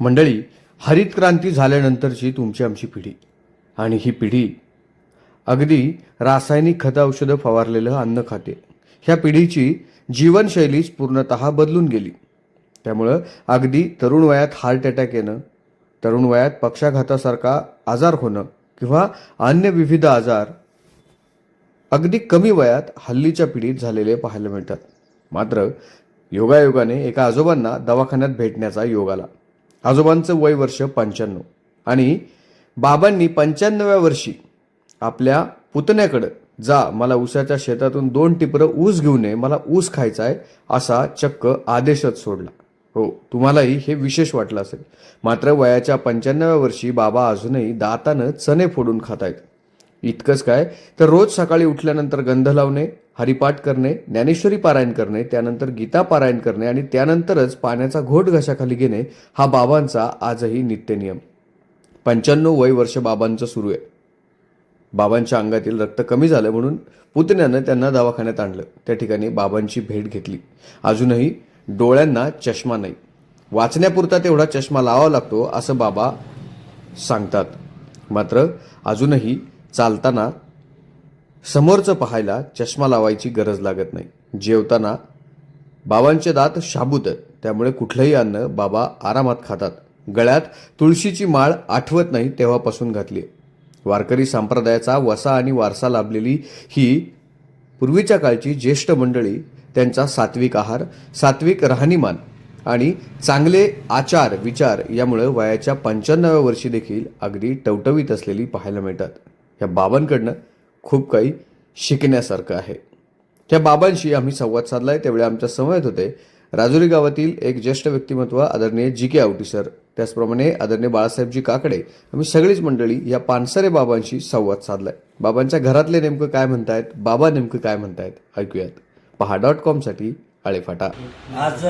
मंडळी हरित क्रांती झाल्यानंतरची तुमची आमची पिढी. आणि ही पिढी अगदी रासायनिक खतं औषधं फवारलेलं अन्न खाते. ह्या पिढीची जीवनशैलीच पूर्णतः बदलून गेली. त्यामुळं अगदी तरुण वयात हार्ट अटॅक येणं तरुण वयात पक्षाघातासारखा आजार होणं किंवा अन्य विविध आजार अगदी कमी वयात हल्लीच्या पिढीत झालेले पाहायला मिळतात. मात्र योगायोगाने एका आजोबांना दवाखान्यात भेटण्याचा योग आला. आजोबांचं वय वर्ष पंच्याण्णव. आणि बाबांनी पंच्याण्णव्या वर्षी आपल्या पुतण्याकडं जा मला ऊसाच्या शेतातून दोन टिपरं ऊस घेऊन ये मला ऊस खायचा आहे असा चक्क आदेशच सोडला. हो तुम्हालाही हे विशेष वाटलं असेल. मात्र वयाच्या पंच्याण्णव्या वर्षी बाबा अजूनही दातानं चणे फोडून खात आहेत इतकंच काय तर रोज सकाळी उठल्यानंतर गंध लावणे हरिपाठ करणे ज्ञानेश्वरी पारायण करणे त्यानंतर गीता पारायण करणे आणि त्यानंतरच पाण्याचा घोट घशाखाली घेणे हा बाबांचा आजही नित्यनियम पंच्याण्णव वय वर्ष बाबांचं सुरू आहे. बाबांच्या अंगातील रक्त कमी झालं म्हणून पुतण्यानं त्यांना दवाखान्यात आणलं. त्या ठिकाणी बाबांची भेट घेतली. अजूनही डोळ्यांना चष्मा नाही. वाचण्यापुरता तेवढा चष्मा लावावा लागतो असं बाबा सांगतात. मात्र अजूनही चालताना समोरचं पाहायला चष्मा लावायची गरज लागत नाही. जेवताना बाबांचे दात शाबूत आहेत. त्यामुळे कुठलंही अन्न बाबा आरामात खातात. गळ्यात तुळशीची माळ आठवत नाही तेव्हापासून घातली वारकरी संप्रदायाचा वसा आणि वारसा लाभलेली ही पूर्वीच्या काळची ज्येष्ठ मंडळी त्यांचा सात्विक आहार सात्विक राहणीमान आणि चांगले आचार विचार यामुळे वयाच्या पंच्याण्णव्या वर्षी देखील अगदी टवटवीत असलेली पाहायला मिळतात. या बाबांकडनं खूप काही शिकण्यासारखं आहे. त्या बाबांशी आम्ही संवाद साधलाय त्यावेळी आमच्या समवेत होते. राजुरी गावातील एक ज्येष्ठ व्यक्तिमत्व आदरणीय जी के आवटी सर. त्याचप्रमाणे आदरणीय बाळासाहेबजी काकडे. आम्ही सगळीच मंडळी या पानसरे बाबांशी संवाद साधलाय. बाबांच्या घरातले नेमकं काय म्हणतायत? बाबा नेमकं काय म्हणतायत? ऐकूयात. पहा डॉट कॉमसाठी आळेफाटा. आज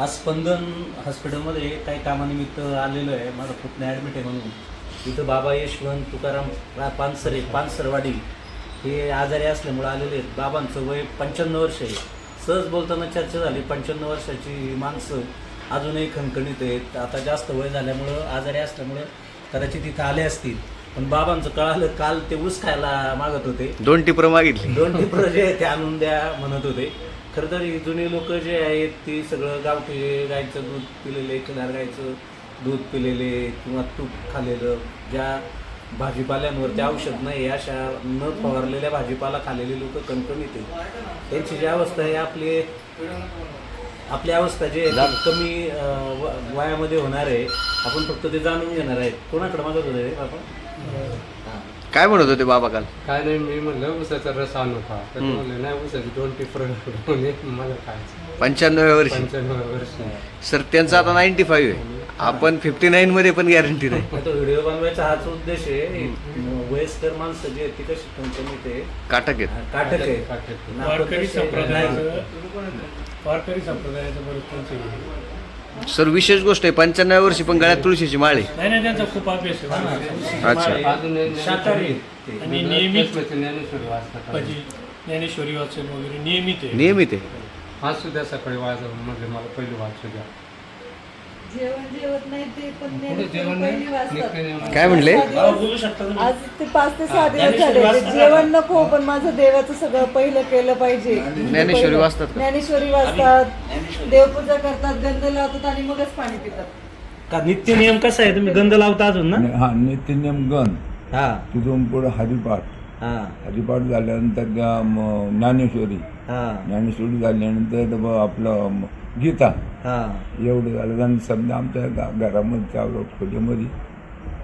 आज स्पंदन हॉस्पिटलमध्ये काही कामानिमित्त आलेलो आहे. माझा पुतण्या ॲडमिट आहे म्हणून. इथं बाबा यशवंत तुकाराम पानसरे पानसरवाडी हे आजारी असल्यामुळे आलेले आहेत. बाबांचं वय पंच्याण्णव वर्ष आहे. सहज बोलताना चर्चा झाली. पंच्याण्णव वर्षाची ही माणसं अजूनही खणखणीत आहेत. आता जास्त वय झाल्यामुळं आजारी असल्यामुळं कदाचित इथं आले असतील. पण बाबांचं कळालं काल ते ऊस खायला मागत होते. दोन टिपरं मागितली. दोन टिपर जे आहे ते आणून द्या म्हणत होते. खरं तर जुनी लोक जे आहेत ती सगळं गावठी गायचं दूध पिलेले किनार गायचं दूध पिलेले किंवा तूप खाल्लेलं ज्या भाजीपाल्यांवरती औषध नाही अशा न फवारलेल्या भाजीपाला खाल्लेले लोक कणकणीत आहेत त्यांची जी अवस्था आहे आपली आपली अवस्था जी आहे कमी वयामध्ये होणार आहे. आपण फक्त ते जाणून घेणार आहेत. कोणाकडे मागत होते आपण काय म्हणत होते बाबा काल? काय नाही मी म्हणलं ऊसाचा रस आणू का? तर ते म्हणलं नाही ऊसाची दोन टिफर म्हणजे मला खायचं पंच्याण्णव्या वर्षी. पंच्याण्णव वर्ष. सर त्यांचं आता नाईन्टी फाईव्ह आहे. आपण फिफ्टी नाईन मध्ये पण गॅरंटी नाही. तो व्हिडिओ बनवायचा हाच उद्देश आहे. वयस्कर माणसं जे आहेत ती कशी कंपनी ते? काटक आहेत. काटक आहे. काटक. आणि आपण वारकरी कसे- नाही. संप्रदायाचं वारकरी संप्रदायाचं बरंच त्यांचं. सर विशेष गोष्ट आहे पंच्याण्णव वर्षी पण गळ्यात तुळशीची माळ आहे. नाही नाही त्यांचा खूप अभ्यास आहे. अच्छा. अजून एक शाकाहारी आहेत. ते. आणि नियमित कृष्णाची ज्ञानेश्वरी वाचतात. भजी ज्ञानेश्वरी वाचन वगैरे नियमित आहे. नियमित आहे. आज सुद्धा सकाळी वाजव म्हणजे मला पहिलं वाचू द्या. जेवण जेवत नाही ते पण पुढे नेहमी जेवण पहिली नाही? वाजतात. नित्यनेम काय म्हणले? आज ते पाच ते सहा दिवस झाले. जेवण नको पण माझं देवाचं सगळं पहिलं केलं पाहिजे. ज्ञानेश्वरी. वाचतात का? ज्ञानेश्वरी वाचतात देवपूजा करतात गंध लावतात आणि मगच पाणी पितात. का नित्य नियम कसा आहे? तुम्ही गंध लावता अजून ना? हा नित्यनियम गण हा. तिथून पुढे हरिपाठ. हा. हरिपाठ झाल्यानंतर म, ज्ञानेश्वरी. हा. ज्ञानेश्वरी झाल्यानंतर ब- आपलं म, गीता. हा. एवढं झालं आणि समजा आमच्या गा- घरामध्ये त्या खोलीमध्ये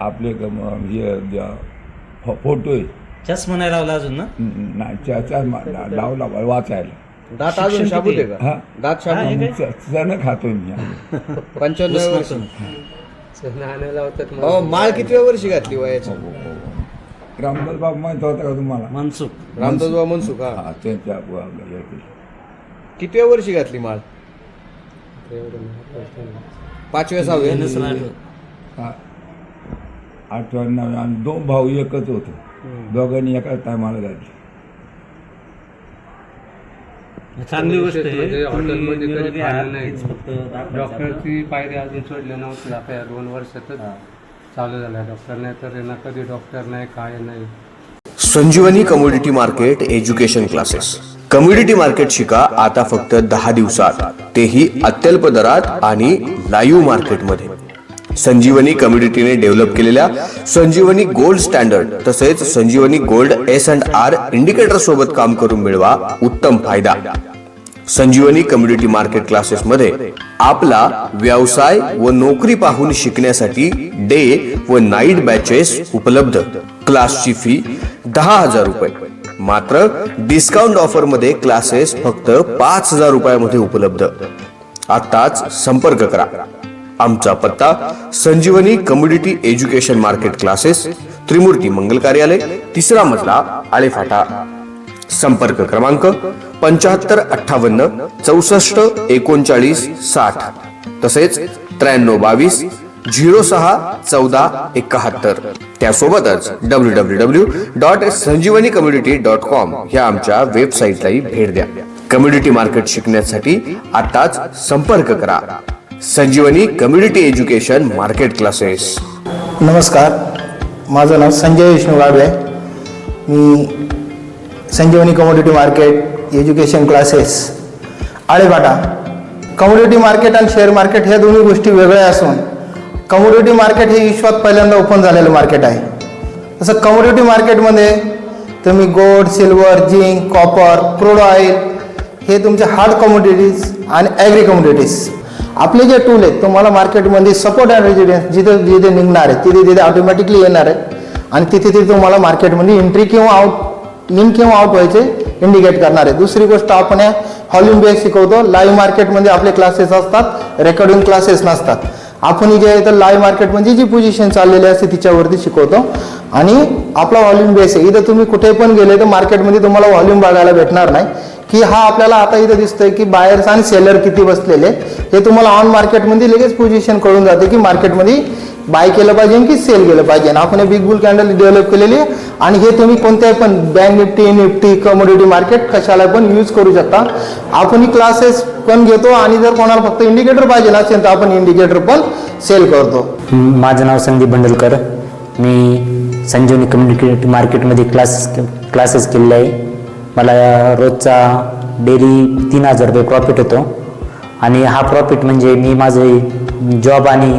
आपले हे फो- फोटो आहे. चष्मा नाही लावला अजून ना? न- ना- च्या- च्या मा- लावला वाचायला. दात अजून शाबूत आहे हा. का दात शाबूत. च- चणं खातोय मी. पंच्याण्णव वर्षी. मग. माळ कितव्या वर्षी घातली वयाची रामदास बाबा माहीत होता का तुम्हाला? मनसुख. रामदास बाबा मनसुख हा. हा त्यांच्या व- याचे. कितव्या वर्षी घातली माळ? एवढं नाही कळतं ना. पाचव्या सहाव्या नसेल आठवत. हा. अठ्ठ्याण्णव आणि दोन भाऊ एकच होते. दोघांनी एकाच टायमाला घातली चांगली गोष्ट आहे. म्हणजे तुम्ही हॉटेलमध्ये निरोगी कधी आहात, खाल्लं नाही. हेच फक्त दाखवायचं डॉक्टरची पायरी अजून सोडले नव्हती. आता या दोन वर्षातच चालू झालं डॉक्टर नाही तर यांना कधी डॉक्टर नाही काय नाही. Sanjeevani commodity market education classes. Community market शिका आता फक्त दहा दिवसात. तेही अत्यल्प दरात आणि लाईव्ह मार्केटमध्ये. संजीवनी कम्युनिटीने डेव्हलप केलेल्या संजीवनी गोल्ड स्टँडर्ड तसेच Sanjeevani gold S and R indicator सोबत काम करून मिळवा उत्तम फायदा. संजीवनी कम्युनिटी मार्केट क्लासेस मध्ये आपला व्यवसाय व नोकरी पाहून शिकण्यासाठी डे व नाईट बॅचेस उपलब्ध. क्लासची फी दहा हजार रुपये. मात्र डिस्काउंट ऑफरमध्ये क्लासेस फक्त पाच हजार रुपयामध्ये उपलब्ध. आताच संपर्क करा. आमचा पत्ता Sanjeevani community education market classes Trimurti मंगल कार्यालय तिसरा मजला आळेफाटा. संपर्क क्रमांक पंच्याहत्तर अठ्ठावन्न चौसष्ट एकोणचाळीस साठ. तसेच त्र्याण्णव बावीस झिरो सहा चौदा एकाहत्तर. त्यासोबतच W W W dot Sanjeevani community dot com ह्या आमच्या वेबसाईटलाही भेट द्या. कम्युनिटी मार्केट शिकण्यासाठी आताच संपर्क करा. Sanjeevani community education market classes. नमस्कार. माझं नाव संजय विष्णू गाडवे. मी Sanjeevani commodity market education classes Alephata. Commodity market आणि शेअर मार्केट ह्या दोन्ही गोष्टी वेगळ्या असून कमोडिटी मार्केट हे विश्वात पहिल्यांदा ओपन झालेलं मार्केट आहे. तसं कमोडिटी मार्केटमध्ये तुम्ही gold silver zinc copper crude oil हे तुमचे हार्ड कमोडिटीज आणि ॲग्री कमोडिटीज आपले जे टूल आहेत तुम्हाला मार्केटमध्ये सपोर्ट अँड रेजिडेन्स जिथे जिथे निघणार आहे तिथे तिथे ऑटोमॅटिकली येणार आहे. आणि तिथे तिथे तुम्हाला मार्केटमध्ये एंट्री किंवा आउट इन किंवा आउट व्हायचे इंडिकेट करणार आहे. दुसरी गोष्ट आपण या हॉल्यूम बेस शिकवतो लाईव्ह मार्केटमध्ये आपले क्लासेस असतात रेकॉर्डिंग क्लासेस नसतात. आपण जे आहे तर लाईव्ह मार्केटमध्ये जी पोझिशन चाललेली असते तिच्यावरती शिकवतो. आणि आपला व्हॉल्यूम बेस आहे. इथं तुम्ही कुठे पण गेले तर मार्केटमध्ये तुम्हाला व्हॉल्यूम बघायला भेटणार नाही. की हा आपल्याला आता इथं दिसतोय की बायर्स आणि सेलर किती बसलेले हे तुम्हाला ऑन मार्केटमध्ये लगेच पोझिशन कळून जाते की मार्केटमध्ये बाय केलं पाहिजे की सेल केलं पाहिजे. आपण हे बिग बुल कॅन्डल डेव्हलप केलेली आहे. आणि हे तुम्ही कोणत्याही पण bank Nifty Nifty commodity market कशाला पण यूज करू शकता. आपणही क्लासेस पण घेतो आणि जर कोणाला फक्त इंडिकेटर पाहिजे असेल तर आपण इंडिकेटर पण सेल करतो. माझं नाव संदीप बंडलकर. मी संजीवनी कम्युनिकेट मार्केटमध्ये क्लास क्लासेस केलेले आहे. मला रोजचा डेली तीन हजार रुपये प्रॉफिट होतो. आणि हा प्रॉफिट म्हणजे मी माझे जॉब आणि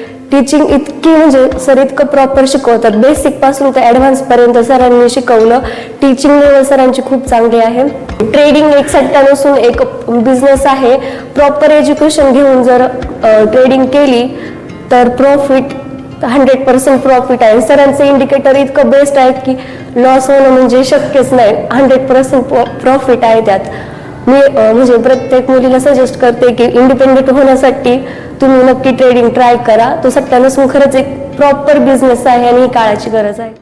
टीचिंग इतकी म्हणजे सर इतकं प्रॉपर शिकवतात. बेसिकपासून ते ॲडव्हान्स पर्यंत सरांनी शिकवलं. टीचिंग लेवल सरांची खूप चांगली आहे. ट्रेडिंग एक सट्टा नसून एक बिझनेस आहे. प्रॉपर एज्युकेशन घेऊन जर ट्रेडिंग केली तर प्रॉफिट हंड्रेड पर्सेंट प्रॉफिट आहे. सरांचं इंडिकेटर इतकं बेस्ट आहे की लॉस होणं म्हणजे शक्यच नाही. हंड्रेड पर्सेंट प्रॉफिट आहे त्यात. मी म्हणजे प्रत्येक मुलीला सजेस्ट करते की इंडिपेंडेंट होण्यासाठी तुम्ही नक्की ट्रेडिंग ट्राय करा. तो सट्टा नसून खरंच एक प्रॉपर बिझनेस आहे आणि ही काळाची गरज आहे.